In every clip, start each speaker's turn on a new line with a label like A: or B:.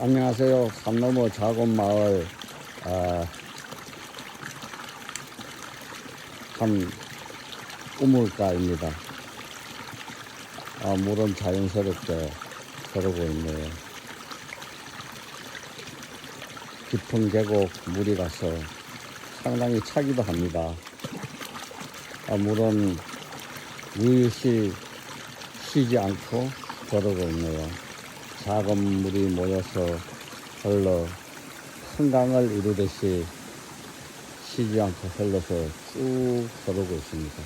A: 안녕하세요. 산너머 작은 마을 아, 한 우물가입니다. 아, 물은 자연스럽게 흐르고 있네요. 깊은 계곡 물이 가서 상당히 차기도 합니다. 아, 물은 유유시 쉬지 않고 흐르고 있네요. 작은 물이 모여서 흘러 큰 강을 이루듯이 쉬지 않고 흘러서 쭉 흐르고 있습니다.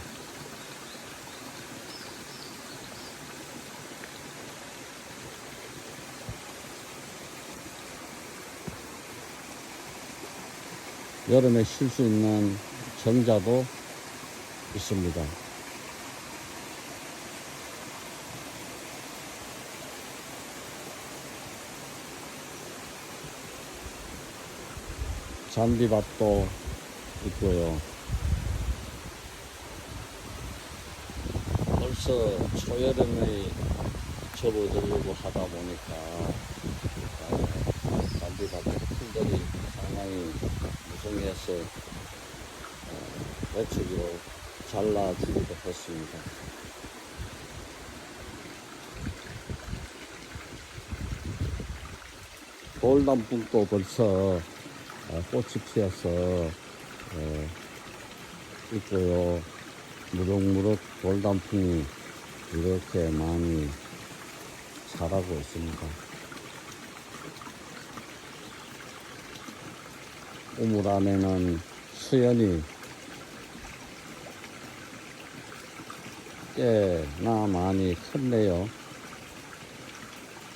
A: 여름에 쉴 수 있는 정자도 있습니다. 잔디밭도 있고요. 벌써 초여름에 접어들려고 하다 보니까 아, 잔디밭 풀들이 상당히 무성해서 어, 외축으로 잘라주기도 했습니다. 돌단풍도 벌써 어, 꽃이 피어서 어, 있고요. 무럭무럭 돌단풍이 이렇게 많이 자라고 있습니다. 우물 안에는 수연이 꽤나 많이 컸네요.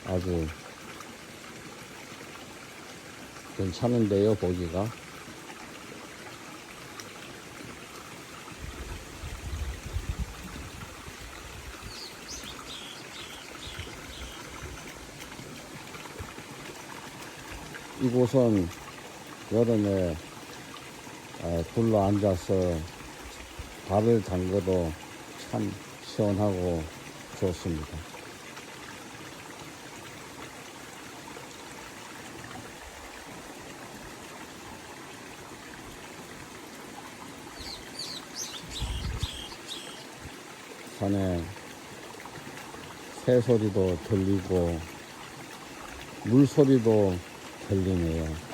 A: 아주 괜찮은데요, 보기가. 이곳은 여름에 어, 둘러 앉아서 발을 담궈도 참 시원하고 좋습니다. 산에 새 소리도 들리고 물 소리도 들리네요.